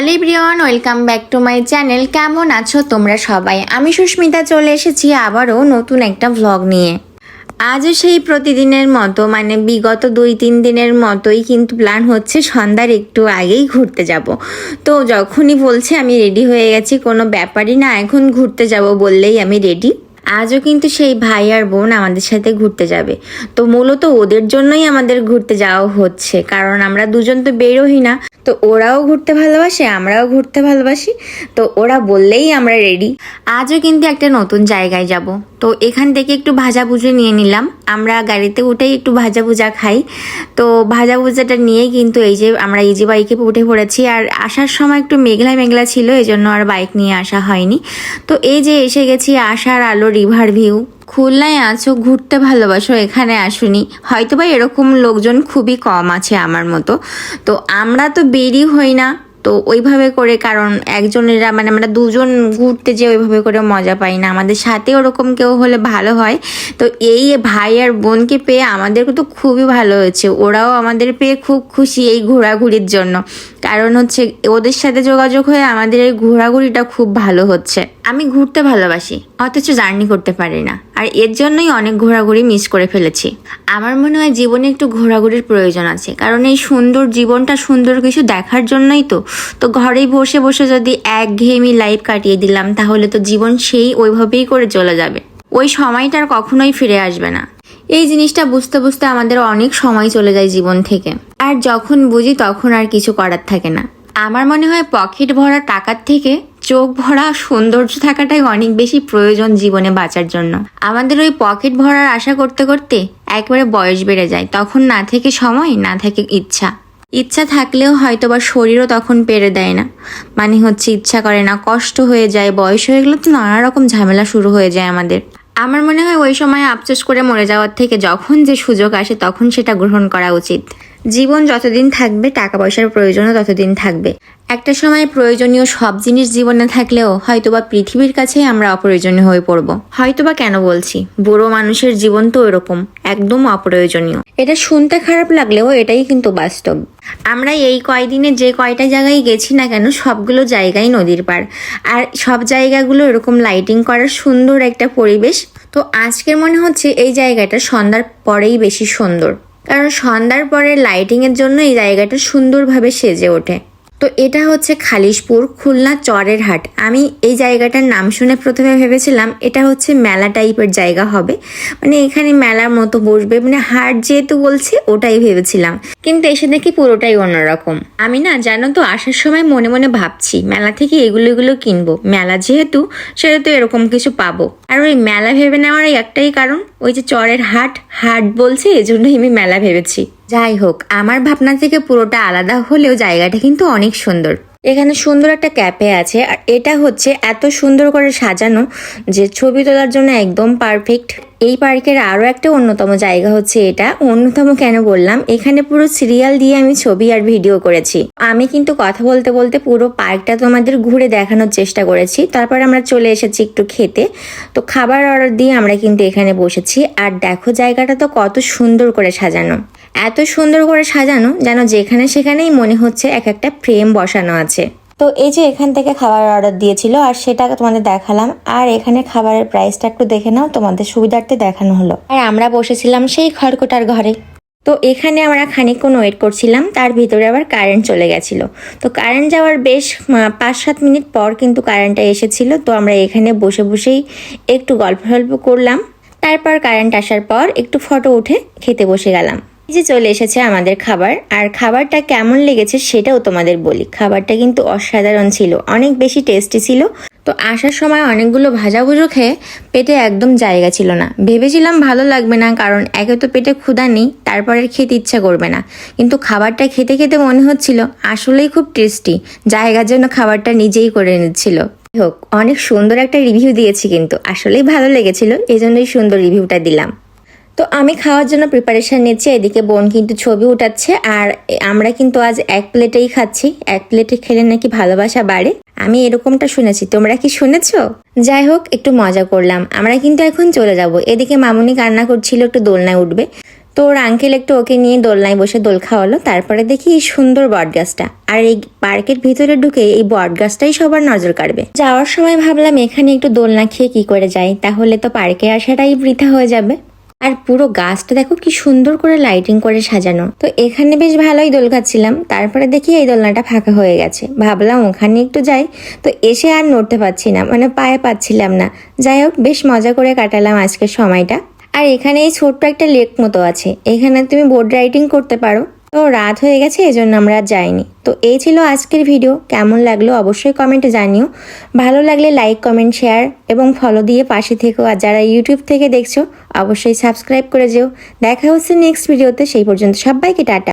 Hello everyone, welcome back to my channel. কেমন আছো তোমরা সবাই? আমি সুস্মিতা, চলে এসেছি আবারও নতুন একটা ভ্লগ নিয়ে। আজও সেই প্রতিদিনের মতো মানে বিগত দুই তিন দিনের মতোই কিন্তু প্ল্যান হচ্ছে সন্ধ্যার একটু আগেই ঘুরতে যাব। তো যখনই বলছে আমি রেডি হয়ে গেছি, কোনো ব্যাপারই না, এখন ঘুরতে যাব বললেই আমি রেডি আজও কিন্তু সেই ভাই আর বোন আমাদের সাথে ঘুরতে যাবে। তো মূলত ওদের জন্যই আমাদের ঘুরতে যাওয়া হচ্ছে। কারণ আমরা দুজন তো বেরোই না। তো ওরাও ঘুরতে ভালোবাসে, আমরাও ঘুরতে ভালোবাসি। তো ওরা বললেই আমরা রেডি আজও কিন্তু একটা নতুন জায়গায় যাব। তো এখান থেকে একটু ভাজা ভুজে নিয়ে নিলাম। আমরা গাড়িতে উঠেই একটু ভাজা ভুজা খাই। তো ভাজা ভুজাটা নিয়ে কিন্তু এই যে আমরা ইজি বাইকে উঠে পড়েছি আর আসার সময় একটু মেঘলা মেঘলা ছিল এই জন্য আর বাইক নিয়ে আসা হয়নি। তো এই যে এসে গেছি আসার আলো রিভার ভিউ। খুলনায় আছো, ঘুরতে ভালোবাসো, এখানে আসুনি। হয়তো বা এরকম লোকজন খুবই কম আছে আমার মতো। তো আমরা তো বেরি হই না। তো ওইভাবে করে কারণ একজনেরা মানে আমরা দুজন ঘুরতে যে ওইভাবে করে মজা পাই না। আমাদের সাথে ওরকম কেউ হলে ভালো হয়। তো এই ভাই আর বোনকে পেয়ে আমাদের তো খুবই ভালো হয়েছে। ওরাও আমাদের পেয়ে খুব খুশি এই ঘোরাঘুরির জন্য। কারণ হচ্ছে ওদের সাথে যোগাযোগ হয়ে আমাদের এই ঘোরাঘুরিটা খুব ভালো হচ্ছে। আমি ঘুরতে ভালোবাসি, অথচ জার্নি করতে পারি না। আর এর জন্যই অনেক ঘোরাঘুরি মিস করে ফেলেছি। আমার মনে হয় জীবনে একটু ঘোরাঘুরির প্রয়োজন আছে, কারণ এই সুন্দর জীবনটা সুন্দর কিছু দেখার জন্যই তো। তো ঘরেই বসে বসে যদি একঘেয়েমি লাইফ কাটিয়ে দিলাম, তাহলে তো জীবন সেই ওইভাবেই করে চলে যাবে। ওই সময়টা আর কখনোই ফিরে আসবে না। এই জিনিসটা বুঝতে বুঝতে আমাদের অনেক সময় চলে যায় জীবন থেকে। আর যখন বুঝি তখন আর কিছু করার থাকে না। আমার মনে হয় পকেট ভরা টাকার থেকে চোখ ভরা সৌন্দর্য থাকাটাই অনেক বেশি প্রয়োজন জীবনে বাঁচার জন্য। আমাদের ওই পকেট ভরার আশা করতে করতে একবারে বয়স বেড়ে যায়। তখন না থেকে সময়, না থাকে ইচ্ছা। ইচ্ছা থাকলেও হয়তো বা শরীরও তখন পেরে দেয় না। মানে হচ্ছে ইচ্ছা করে না, কষ্ট হয়ে যায়, বয়স হয়ে গেলে তো নানা রকম ঝামেলা শুরু হয়ে যায় আমাদের। আমার মনে হয় ওই সময় আফসোস করে মরে যাওয়ার থেকে যখন যে সুযোগ আসে তখন সেটা গ্রহণ করা উচিত। জীবন যতদিন থাকবে টাকা পয়সার প্রয়োজনও ততদিন থাকবে। একটা সময় প্রয়োজনীয় সব জিনিস জীবনে থাকলেও হয়তোবা পৃথিবীর কাছে আমরা অপ্রয়োজনীয় হয়ে পড়ব। হয়তোবা কেন বলছি? বুড়ো মানুষের জীবন তো এরকম, একদম অপ্রয়োজনীয়। এটা শুনতে খারাপ লাগলেও এটাই কিন্তু বাস্তব। আমরা এই কয়দিনে যে কয়টা জায়গায় গেছি না কেন, সবগুলো জায়গায় নদীর পার আর সব জায়গাগুলো এরকম লাইটিং করার সুন্দর একটা পরিবেশ। তো আজকের মনে হচ্ছে এই জায়গাটা সন্ধ্যার পরেই বেশি সুন্দর। কারণ সন্ধ্যার পরে লাইটিংয়ের জন্য এই জায়গাটা সুন্দরভাবে সেজে ওঠে। তো এটা হচ্ছে খালিশপুর খুলনা চরের হাট। আমি এই জায়গাটার নাম শুনে প্রথমে ভেবেছিলাম এটা হচ্ছে মেলা টাইপের জায়গা হবে। মানে এখানে মেলার মতো বসবে। মানে হাট যেহেতু বলছে, ওটাই ভেবেছিলাম। কিন্তু এসে দেখি পুরোটাই অন্যরকম। আমি না, জানো তো, আসার সময় মনে মনে ভাবছি, মেলা থেকে এগুলো এগুলো কিনবো। মেলা যেহেতু, সেহেতু এরকম কিছু পাবো। আর ওই মেলা ভেবে নেওয়ার একটাই কারণ, ওই যে চরের হাট হাট বলছে, এজন্যই আমি মেলা ভেবেছি। যাই হোক, আমার ভাবনা থেকে পুরোটা আলাদা হলেও জায়গাটা কিন্তু অনেক সুন্দর। এখানে সুন্দর একটা ক্যাফে আছে, আর এটা হচ্ছে এত সুন্দর করে সাজানো যে ছবি তোলার জন্য একদম পারফেক্ট। এই পার্কের আরও একটা অন্যতম জায়গা হচ্ছে এটা। অন্যতম কেন বললাম? এখানে পুরো সিরিয়াল দিয়ে আমি ছবি আর ভিডিও করেছি। আমি কিন্তু কথা বলতে বলতে পুরো পার্কটা তোমাদের ঘুরে দেখানোর চেষ্টা করেছি। তারপর আমরা চলে এসেছি একটু খেতে। তো খাবার অর্ডার দিয়ে আমরা কিন্তু এখানে বসেছি। আর দেখো জায়গাটা তো কত সুন্দর করে সাজানো। এত সুন্দর করে সাজানো যেন যেখানে সেখানেই মনে হচ্ছে এক একটা ফ্রেম বসানো আছে। তো এই যে এখান থেকে খাবার অর্ডার দিয়েছিল, আর সেটা তোমাদের দেখালাম। আর এখানে খাবারের প্রাইসটা একটু দেখে নাও, তোমাদের সুবিধার্থে দেখানো হলো। আর আমরা বসেছিলাম সেই খড়কোটার ঘরে। তো এখানে আমরা খানিকক্ষণ ওয়েট করছিলাম, তার ভিতরে আবার কারেন্ট চলে গেছিল। তো কারেন্ট যাওয়ার বেশ পাঁচ সাত মিনিট পর কিন্তু কারেন্টটা এসেছিল। তো আমরা এখানে বসে বসেই একটু গল্প করলাম। তারপর কারেন্ট আসার পর একটু ফটো উঠে খেতে বসে গেলাম। যে চলে এসেছে আমাদের খাবার, আর খাবারটা কেমন লেগেছে সেটাও তোমাদের বলি। খাবারটা কিন্তু অসাধারণ ছিল, অনেক বেশি টেস্টি ছিল। তো আসার সময় অনেকগুলো ভাজাভুজো খেয়ে পেটে একদম জায়গা ছিল না। ভেবেছিলাম ভালো লাগবে না, কারণ একে তো পেটে ক্ষুধা নেই, তারপরে খেতে ইচ্ছা করবে না। কিন্তু খাবারটা খেতে খেতে মনে হচ্ছিল আসলেই খুব টেস্টি জায়গার জন্য খাবারটা নিজেই করে নিচ্ছিল। হোক, অনেক সুন্দর একটা রিভিউ দিয়েছি কিন্তু, আসলেই ভালো লেগেছিল এই জন্যই সুন্দর রিভিউটা দিলাম। তো আমি খাওয়ার জন্য প্রিপারেশন নিচ্ছি, এদিকে বোন কিন্তু ছবি উঠাচ্ছে, আর আমরা কিন্তু আজ এক প্লেটেই খাচ্ছি। এক প্লেটে খেলে নাকি ভালোবাসা বাড়ে? আমি এরকমটা শুনেছি। তোমরা কি শুনেছো? যাই হোক, একটু মজা করলাম। আমরা কিন্তু এখন চলে যাব। এদিকে মামুনি কান্না করছিল, একটু দোলনায় উঠবে। তো ওর আঙ্কেল একটু ওকে নিয়ে দোলনায় বসে দোল খাওয়ালো। তারপরে দেখি এই সুন্দর বট গাছটা আর এই পার্কের ভিতরে ঢুকে এই বট গাছটাই সবার নজর কাড়বে। যাওয়ার সময় ভাবলাম, এখানে একটু দোলনা খেয়ে কি করে যাই? তাহলে তো পার্কে আসাটাই বৃথা হয়ে যাবে। আর পুরো গাছটা দেখো কি সুন্দর করে লাইটিং করে সাজানো। তো এখানে বেশ ভালোই দোল খাচ্ছিলাম, তারপরে দেখি এই দোলনাটা ফাঁকা হয়ে গেছে। ভাবলাম ওখানে একটু যাই, তো এসে আর নড়তে পারছি না মানে পায়ে পাচ্ছিলাম না। যাই হোক, বেশ মজা করে কাটালাম আজকের সময়টা। আর এখানে এই ছোট্ট একটা লেক মতো আছে, এখানে তুমি বোর্ড রাইডিং করতে পারো। তো রাত হয়ে গেছে এই জন্য আমরা যাইনি। তো এই ছিল আজকের ভিডিও। কেমন লাগল অবশ্যই কমেন্টে জানিও। ভালো লাগলে লাইক কমেন্ট শেয়ার এবং ফলো দিয়ে পাশে থেকো। আর যারা ইউটিউব থেকে দেখছ, অবশ্যই সাবস্ক্রাইব করে যেও। দেখা হচ্ছে নেক্সট ভিডিওতে সেই পর্যন্ত সবাইকে টাটা।